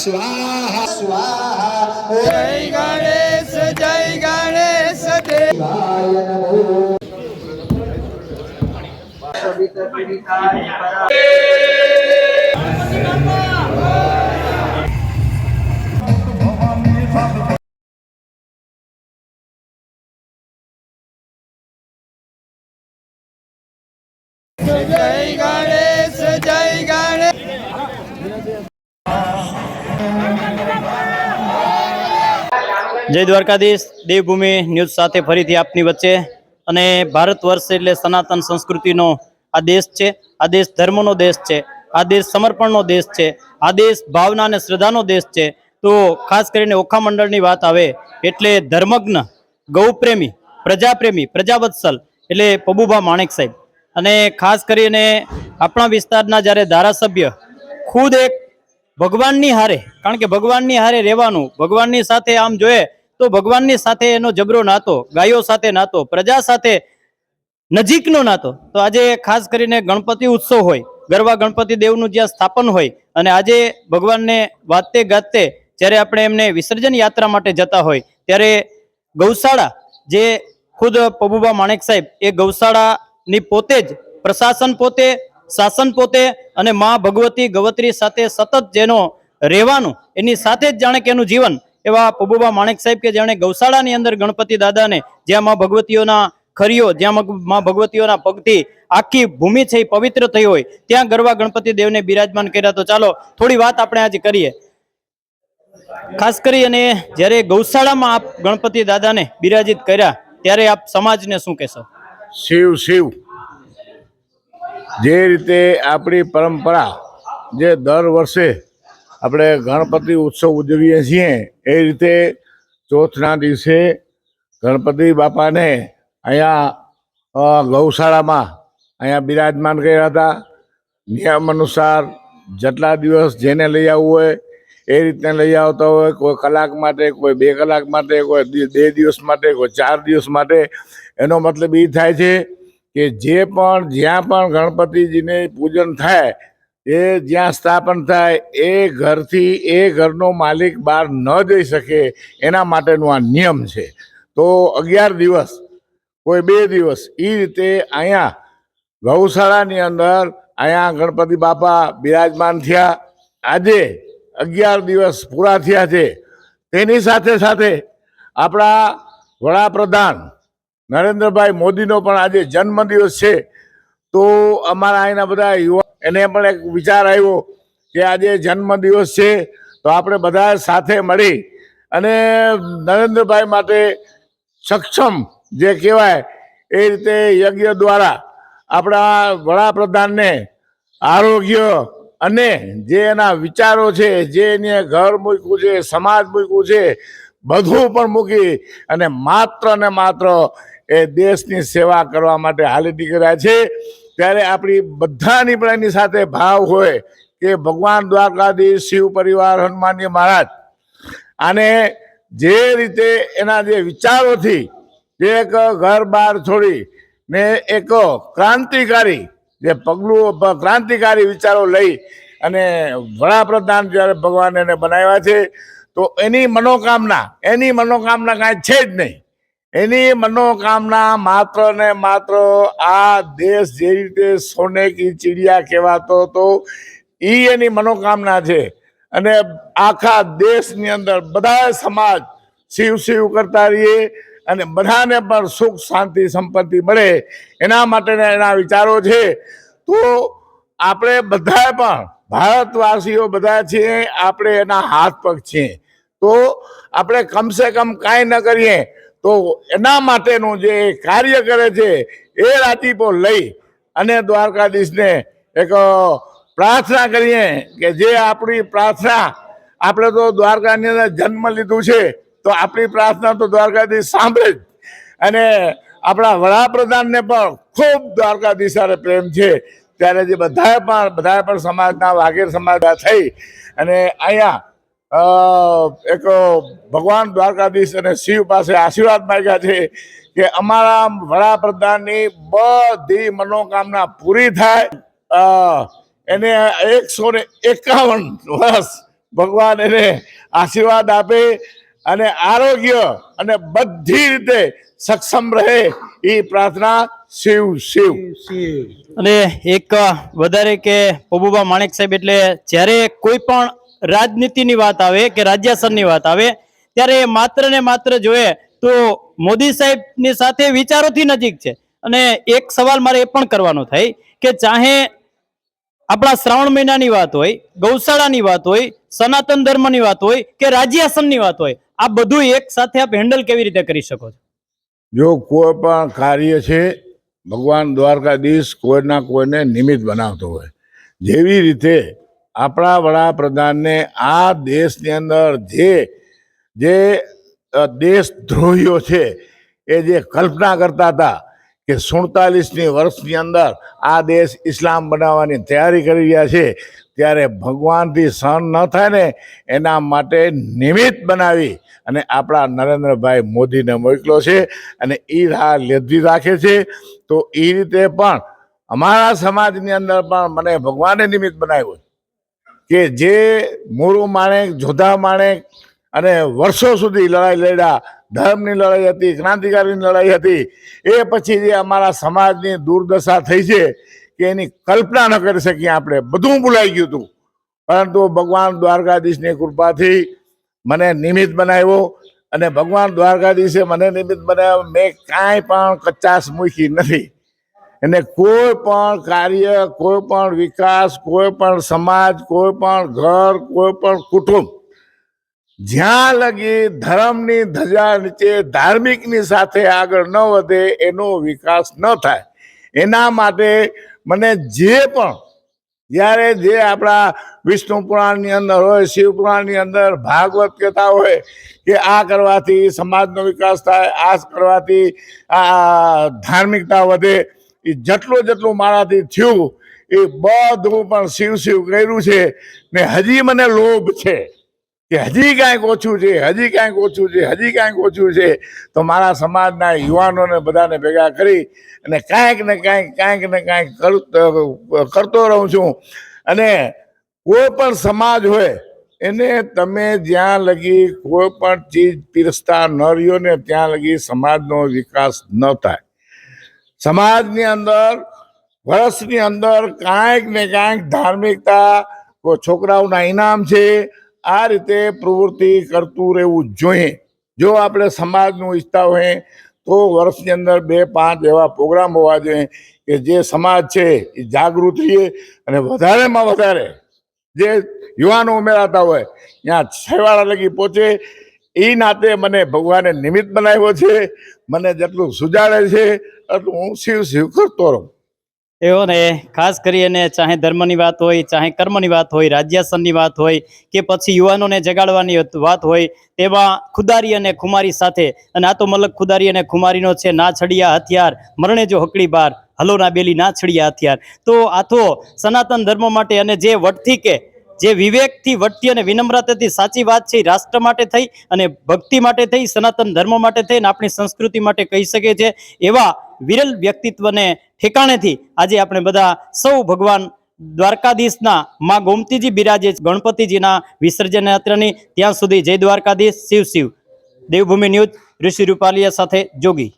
સ્વાહા સ્વાહા. જય ગણેશ જય ગણેશ. દેવાય નમો. જય દ્વારકાધીશ. દેવભૂમિ ન્યૂઝ સાથે ફરીથી આપની વચ્ચે. અને ભારત વર્ષ એટલે સનાતન સંસ્કૃતિનો આ દેશ છે. આ દેશ ધર્મનો દેશ છે. આ દેશ સમર્પણનો દેશ છે. આ દેશ ભાવના અને શ્રદ્ધાનો દેશ છે. તો ખાસ કરીને ઓખા મંડળની વાત આવે એટલે ધર્મજ્ઞ, ગૌપ્રેમી, પ્રજાપ્રેમી, પ્રજાવત્સલ એટલે પબુભા માણેક સાહેબ. અને ખાસ કરીને આપણા વિસ્તારના જ્યારે ધારાસભ્ય ખુદ એક ભગવાનની હારે, કારણ કે ભગવાનની હારે રહેવાનું, ભગવાનની સાથે આમ જોઈએ તો ભગવાનની સાથે એનો જબરો નાતો, ગાયો સાથે નાતો, પ્રજા સાથે નજીકનો નાતો. તો આજે ખાસ કરીને ગણપતિ ઉત્સવ હોય ગરબા ગણપતિ દેવનું જ્યાં સ્થાપન હોય, અને આજે ભગવાનને વાતે ગાતે જ્યારે આપણે એમને વિસર્જન યાત્રા માટે જતા હોય, ત્યારે ગૌશાળા જે ખુદ પબુબા માણેક સાહેબ, એ ગૌશાળાની પોતે જ પ્રશાસન પોતે, શાસન પોતે અને મા ભગવતી ગવત્રી સાથે સતત જેનો રહેવાનું, એની સાથે જ જાણે કે એનું જીવન એવા પબુબા માણેક સાહેબ કે જેણે ગૌશાળાની અંદર ગણપતિ દાદાને, જ્યાં મા ભગવતીઓના ખરીઓ, જ્યાં માં ભગવતીઓના પગથી આખી ભૂમિ છે એ પવિત્ર થઈ હોય, ત્યાં ગરવા ગણપતિ દેવને બિરાજમાન કર્યા. તો ચાલો, થોડી વાત આપણે આજે કરીએ. ખાસ કરી અને જ્યારે ગૌશાળામાં આપ ગણપતિ દાદાને બિરાજિત કર્યા, ત્યારે આપ સમાજને શું કહેશો? શિવ શિવ. જે રીતે આપણી પરંપરા જે દર વર્ષે આપણે ગણપતિ ઉત્સવ ઉજવીએ છીએ, એ રીતે ચોથના દિવસે ગણપતિ બાપાને અહીંયા ગૌશાળામાં અહીંયા બિરાજમાન કર્યા હતા. નિયમ અનુસાર જેટલા દિવસ જેને લઈ આવવું હોય, એ રીતને લઈ આવતા હોય. કોઈ કલાક માટે, કોઈ બે કલાક માટે, કોઈ બે દિવસ માટે, કોઈ ચાર દિવસ માટે. એનો મતલબ એ થાય છે કે જે પણ, જ્યાં પણ ગણપતિજીને પૂજન થાય એ જ્યાં સ્થાપન થાય, એ ઘરથી એ ઘરનો માલિક બહાર ન જઈ શકે, એના માટેનો આ નિયમ છે. તો અગિયાર દિવસ, કોઈ બે દિવસ એ રીતે અહીંયા ગૌશાળાની અંદર અહીંયા ગણપતિ બાપા બિરાજમાન થયા. આજે અગિયાર દિવસ પૂરા થયા છે. તેની સાથે સાથે આપણા વડાપ્રધાન નરેન્દ્રભાઈ મોદીનો પણ આજે જન્મદિવસ છે. તો અમારા અહીંના બધા યુવા એને પણ એક વિચાર આવ્યો કે આજે જન્મદિવસ છે, તો આપણે બધા સાથે મળી અને નરેન્દ્રભાઈ માટે સક્ષમ જે કહેવાય એ રીતે યજ્ઞ દ્વારા આપણા વડાપ્રધાનને આરોગ્ય અને જે એના વિચારો છે, જે એને ઘર મૂક્યું છે, સમાજ મૂક્યું છે, બધું પણ મૂકી અને માત્ર ને માત્ર એ દેશની સેવા કરવા માટે હાલી નીકળ્યા છે. ત્યારે આપણી બધાની પણ એની સાથે ભાવ હોય કે ભગવાન દ્વારકાધીશ, શિવ પરિવાર, હનુમાનજી મહારાજ. અને જે રીતે એના જે વિચારોથી એક ઘર બહાર છોડી ને એક ક્રાંતિકારી, જે પગલું ક્રાંતિકારી વિચારો લઈ અને વડાપ્રધાન જ્યારે ભગવાન એને બનાવ્યા છે, તો એની મનોકામના એની મનોકામના કાંઈ છે જ નહીં. એની મનોકામના માત્ર ને માત્ર આ દેશ જે રીતે સોને કી ચીડિયા કહેવાતો હતો એ એની મનોકામના છે. અને આખા દેશની અંદર બધા સમાજ શિવ શિવ કરતા રહીએ અને બધાને પણ સુખ, શાંતિ, સંપત્તિ મળે, એના માટેના એના વિચારો છે. તો આપણે બધાએ પણ ભારતવાસીઓ બધા છીએ, આપણે એના હાથ પગ છીએ. તો આપણે કમસે કમ કાંઈ ન કરીએ તો એના માટેનું જે કાર્ય કરે છે, એ રાજીપો લઈ અને દ્વારકાધીશને એક પ્રાર્થના કરીએ કે જે આપણી પ્રાર્થના, આપણે તો દ્વારકાની અંદર જન્મ લીધું છે, તો આપણી પ્રાર્થના તો દ્વારકાધીશ સાંભળે જ. અને આપણા વડાપ્રધાનને પણ ખૂબ દ્વારકાધીશ પ્રેમ છે. ત્યારે જે બધાએ પણ બધાએ પણ સમાજના વાઘેર સમાજના થઈ અને અહીંયા એક ભગવાન દ્વારકાધીશ અને શિવ પાસે આશીર્વાદ માંગ્યા છે કે અમારા વડાપ્રધાનની બધી મનોકામના પૂરી થાય. એને એકસો ને એકાવન વર્ષ ભગવાન એને આશીર્વાદ આપે અને આરોગ્ય અને બધી રીતે સક્ષમ રહે એ પ્રાર્થના શિવ શિવ. અને એક વધારે કે પબુબા માણેક સાહેબ, એટલે જ્યારે કોઈ પણ રાજનીતિની વાત આવે કે રાજ્યસરની વાત આવે, ત્યારે માત્ર ને માત્ર જોઈએ તો મોદી સાહેબની સાથે વિચારોથી નજીક છે. અને એક સવાલ મારે એ પણ કરવાનો થાય કે ચાહે આપણા શ્રાવણ મહિનાની વાત હોય, ગૌશાળાની વાત હોય, સનાતન ધર્મની વાત હોય કે રાજ્યાસનની વાત હોય, આ બધું એક સાથે આપ હેન્ડલ કેવી રીતે કરી શકો છો? જો કોઈ પણ કાર્ય છે, ભગવાન દ્વારકાધીશ કોઈના કોઈને નિમિત્ત બનાવતો હોય. જેવી રીતે આપણા વડાપ્રધાનને આ દેશની અંદર જે જે દેશદ્રોહીઓ છે, એ જે કલ્પના કરતા હતા કે સુડતાલીસની વર્ષની અંદર આ દેશ ઇસ્લામ બનાવવાની તૈયારી કરી રહ્યા છે, ત્યારે ભગવાનથી સહન ન થાય ને, એના માટે નિમિત્ત બનાવી અને આપણા નરેન્દ્રભાઈ મોદીને મોકલો છે અને એ રાહ લેધી રાખે છે. તો એ રીતે પણ અમારા સમાજની અંદર પણ મને ભગવાને નિમિત્ત બનાવ્યો કે જે મોરુ માણેક જોધા માણેક અને વર્ષો સુધી લડાઈ લડ્યા, ધર્મની લડાઈ હતી, ક્રાંતિકારીની લડાઈ હતી, એ પછી જે અમારા સમાજની દુર્દશા થઈ છે કે એની કલ્પના ન કરી શકીએ આપણે. બધું ભૂલાઈ ગયું હતું. પરંતુ ભગવાન દ્વારકાધીશની કૃપાથી મને નિમિત્ત બનાવ્યો અને ભગવાન દ્વારકાધીશે મને નિમિત્ત બનાવ્યો. મેં કાંઈ પણ કચાશ મૂકી નથી. એને કોઈ પણ કાર્ય, કોઈ પણ વિકાસ, કોઈ પણ સમાજ, કોઈ પણ ઘર, કોઈ પણ કુટુંબ, જ્યાં લગી ધર્મની ધજા નીચે ધાર્મિકની સાથે આગળ ન વધે એનો વિકાસ ન થાય. એના માટે મને જે પણ, જ્યારે જે આપણા વિષ્ણુ પુરાણની અંદર હોય, શિવ પુરાણની અંદર ભાગવત કહેતા હોય કે આ કરવાથી સમાજનો વિકાસ થાય, આ કરવાથી આ ધાર્મિકતા વધે એ જેટલું જેટલું મારાથી થયું, એ બધું પણ શિવ શિવ કર્યું છે ને હજી મને લોભ છે કે હજી કાંઈક ઓછું છે, હજી કાંઈક ઓછું છે, હજી કાંઈક ઓછું છે. તો મારા સમાજના યુવાનોને બધાને ભેગા કરી અને કાંઈક ને કાંઈક કાંઈક ને કાંઈક કરતો રહું છું. અને કોઈ પણ સમાજ હોય, એને તમે જ્યાં લગી કોઈ પણ ચીજ પીરસતા ન રહ્યો ને ત્યાં લગી સમાજનો વિકાસ ન થાય. સમાજની અંદર, વર્ષની અંદર કાંઈક ને કાંઈક ધાર્મિકતા છોકરાઓના ઇનામ છે, આ રીતે પ્રવૃત્તિ કરતું રહેવું જોઈએ. જો આપણે સમાજનું ઈચ્છતા હોય, તો વર્ષની અંદર બે, પાંચ એવા પ્રોગ્રામ હોવા જોઈએ કે જે સમાજ છે એ જાગૃત રહીએ અને વધારેમાં વધારે જે યુવાનો ઉમેરાતા હોય, ત્યાં છેવાડા લગી પહોંચે એ નાતે મને ભગવાને નિમિત્ત બનાવ્યો છે, મને જેટલું સુજાડે છે, એટલું હું શિવ શિવ કરતો રહું. એવો ને, ખાસ કરીને ચાહે ધર્મની વાત હોય, ચાહે કર્મની વાત હોય, રાજ્યાસનની વાત હોય, કે પછી યુવાનોને જગાડવાની વાત હોય તેમાં ખુદારી અને ખુમારી સાથે, અને આ તો મલક ખુદારી અને ખુમારીનો છે ના છડિયા હથિયાર, મરણે જો હકડી બાર હલો ના બેલી ના છડિયા હથિયાર. તો આ તો સનાતન ધર્મ માટે અને જે વટથી કે જે વિવેકથી વટતી અને વિનમ્રતાથી સાચી વાત છે રાષ્ટ્ર માટે થઈ અને ભક્તિ માટે થઈ, સનાતન ધર્મ માટે થઈ અને આપણી સંસ્કૃતિ માટે કહી શકે છે. એવા વિરલ વ્યક્તિત્વને ઠેકાણેથી આજે આપણે બધા સૌ ભગવાન દ્વારકાધીશના માં ગોમતીજી બિરાજે ગણપતિજીના વિસર્જન યાત્રાની. ત્યાં સુધી જય દ્વારકાધીશ, શિવ શિવ. દેવભૂમિ ન્યૂઝ, ઋષિ રૂપાલિયા સાથે જોગી.